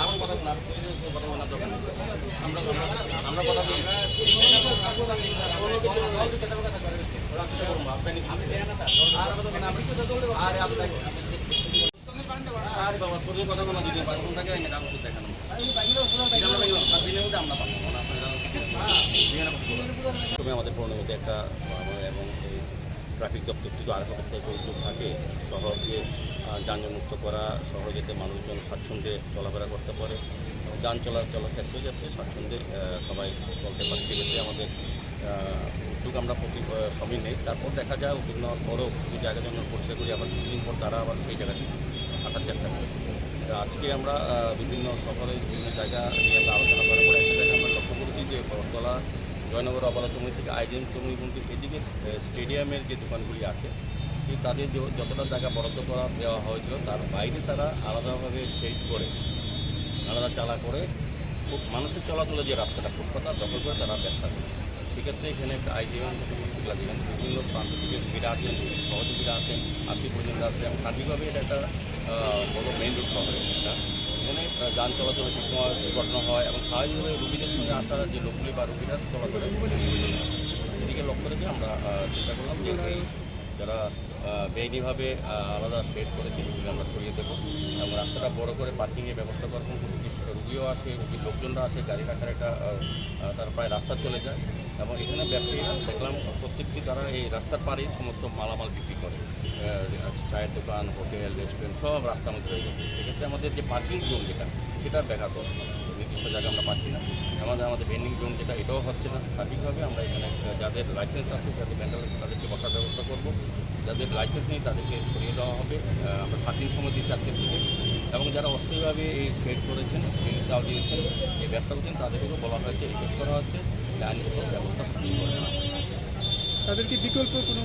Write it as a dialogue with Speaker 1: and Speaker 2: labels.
Speaker 1: আমার কথা বলা কথা বলা আমরা আমরা কথা আর বাবা কথা বলা দিতে পারব দেখানো তবে আমাদের পৌর্ণমিতে একটা এবং এই ট্রাফিক দপ্তর থেকে আরও থেকে উদ্যোগ থাকে শহর দিয়ে আহ, করা শহরে যেতে মানুষজন স্বাচ্ছন্দ্যে চলাফেরা করতে পারে। যান চলাচলের ক্ষেত্রে যাতে স্বাচ্ছন্দ্যে সবাই চলতে পারে। সেক্ষেত্রে আমাদের উদ্যোগ আমরা প্রতি সবই নেই। তারপর দেখা যায় উদ্যোগ নেওয়ার পরও কিছু জায়গা জন্য পরিষ্কার করি আবার কিছুদিন পর তারা আবার সেই জায়গাটি হাঁটার চেষ্টা করে। আজকে আমরা বিভিন্ন শহরে বিভিন্ন জায়গা নিয়ে আমরা আলোচনা করার পরে একটা জায়গায় আমরা লক্ষ্য করেছি যে বরতলা জয়নগর অবলা চমনি থেকে আইডিএন চমনি পর্যন্ত এদিকে স্টেডিয়ামের যে দোকানগুলি আছে তাদের যতটা জায়গা বরাদ্দ করা, দেওয়া হয়েছিল, তার বাইরে তারা আলাদাভাবে শেড করে, আলাদা চালা করে, খুব মানুষের চলাচলের যে রাস্তাটা ফুটপাতা দখল করে তারা ব্যবসা করে। সেক্ষেত্রে এখানে একটা লাগে যেখানে বিভিন্ন প্রান্ত থেকে রুগীরা আসেন সহযোগীরা আসেন আত্মীয় পর্যন্ত এবং সার্বিকভাবে এটা একটা বড় মেইন রোড শহরে এটা এখানে যান চলাচল সময় দুর্ঘটনা হয় এবং স্বাভাবিকভাবে রুগীদের সঙ্গে আসার যে লোকগুলি বা রুগীরা চলাচল, এদিকে লক্ষ্য রেখে আমরা চিন্তা করলাম যে, যারা বেআইনিভাবে আলাদা সেট করে সেগুলি আমরা সরিয়ে দেবো। রাস্তাটা বড় করে পার্কিংয়ের ব্যবস্থা করব রুগীও আসে, রুগীর লোকজনরা আসে, গাড়ি রাখার একটা তার প্রায় রাস্তা চলে যায়। এবং এখানে ব্যবসায়ীরা দেখলাম প্রত্যেকটি তারা এই রাস্তার পাড়ে সমস্ত মালামাল বিক্রি করে। চায়ের দোকান, হোটেল, রেস্টুরেন্ট সব রাস্তার মধ্যে রয়ে গেছে। সেক্ষেত্রে আমাদের যে পার্কিং জোন যেটা, সেটা দরকার নির্দিষ্ট জায়গা আমরা পাচ্ছি না। আমাদের আমাদের ভেন্ডিং জোন যেটা, এটাও হচ্ছে না। সঠিকভাবে আমরা এখানে যাদের লাইসেন্স আছে, যাদের ব্যান্ডাল তাদেরকে বসার ব্যবস্থা করব। যাদের লাইসেন্স নেই, তাদেরকে সরিয়ে দেওয়া হবে। আমরা থাকি সময় দিচ্ছি আজকের থেকে। এবং যারা অস্থায়ীভাবে এই ট্রেড করেছেন দাও দিয়েছেন, এই ব্যবসা করছেন, তাদেরকেও বলা হয়েছে রিপোর্ট করা হচ্ছে আইনগত ব্যবস্থা দেওয়া
Speaker 2: তাদেরকে বিকল্প কোনো